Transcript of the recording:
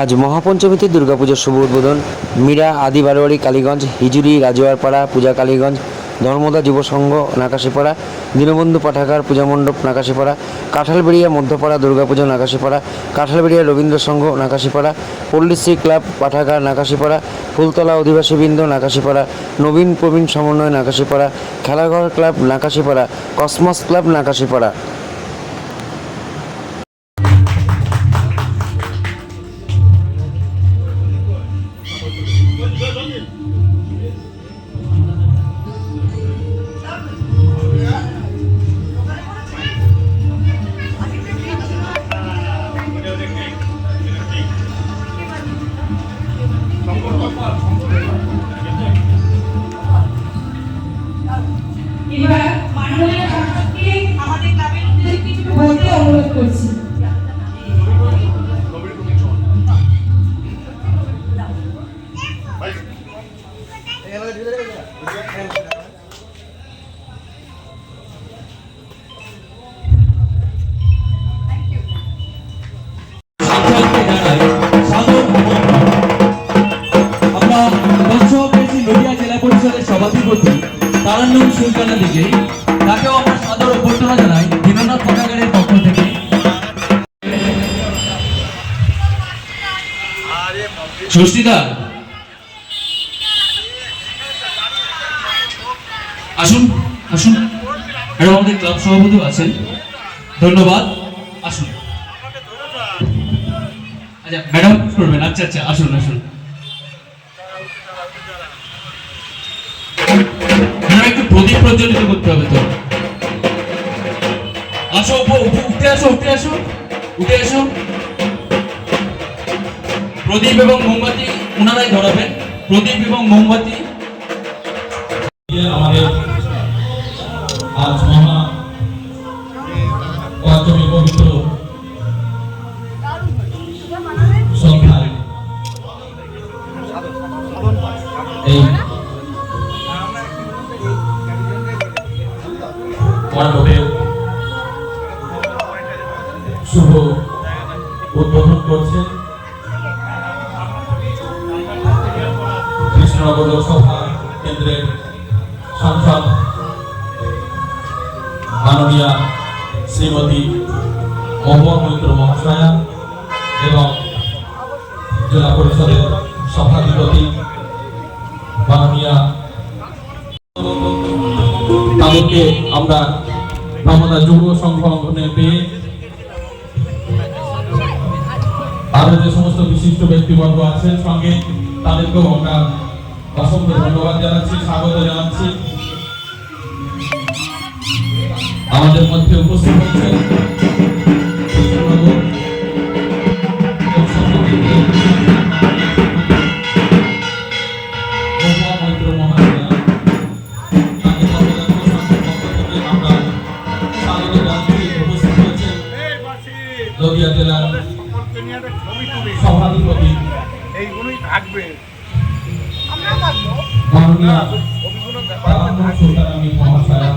আজ মহাপঞ্চমীতে দুর্গাপুজোর শুভ উদ্বোধন। মীরা আদি বারোয়ারি কালীগঞ্জ, হিজুরি, রাজুয়ারপাড়া, পূজা কালীগঞ্জ ধর্মদা যুব সংঘ, নাকাশিপাড়া, দীনবন্ধু পাঠাগার, পূজা মণ্ডপ, নাকাশিপাড়া, কাঁঠালবেড়িয়া, মধ্যপাড়া, দুর্গাপুজো, নাকাশিপাড়া, কাঁঠালবেড়িয়া, রবীন্দ্র সংঘ, নাকাশিপাড়া, পল্লীশ্রী ক্লাব, পাঠাগার, নাকাশিপাড়া, ফুলতলা অধিবাসীবৃন্দ নাকাশিপাড়া, নবীন প্রবীণ সমন্বয়, Nakashipara, Khelaghar club, Nakashipara, Cosmos club, Nakashipara. Sultana তাকেও আমরা সাদর অভ্যর্থনা জানাই দীননাথ পাঠাগারের পক্ষ থেকে। ষষ্ঠীদা আসুন আসুন। আর আমাদের ক্লাব সভাপতি আছেন। ধন্যবাদ। আসুন। আচ্ছা ম্যাডাম, করবেন। আচ্ছা আচ্ছা আসুন আসুন। প্রদীপ প্রজ্বলিত করতে হবে তো। আসো, উঠে আসো উঠে আসো উঠে আসো। প্রদীপ এবং মোমবাতি ওনারাই ধরাবেন। প্রদীপ এবং মোমবাতি মণ্ডপের শুভ উদ্বোধন করছেন কৃষ্ণনগর লোকসভা কেন্দ্রের সাংসদ মাননীয়া শ্রীমতী মহুয়া মৈত্র মহাশয়া এবং জেলা পরিষদের সভাধিপতি মাননীয়া তাদেরকে আমরা আমরা যুব সংগঠনে পেয়ে আরও যে সমস্ত বিশিষ্ট ব্যক্তিবর্গ আছেন সঙ্গে তাদেরকেও আমরা অসংখ্য ধন্যবাদ জানাচ্ছি, স্বাগত জানাচ্ছি। আমাদের মধ্যে উপস্থিত হচ্ছেন স্বাগত জানাচ্ছি। উপস্থিত হয়েছেন নদিয়া জেলার সভাধিপতি এইগুলোই থাকবে মাননীয়া তারান্নুম সুলতান মহাশয়া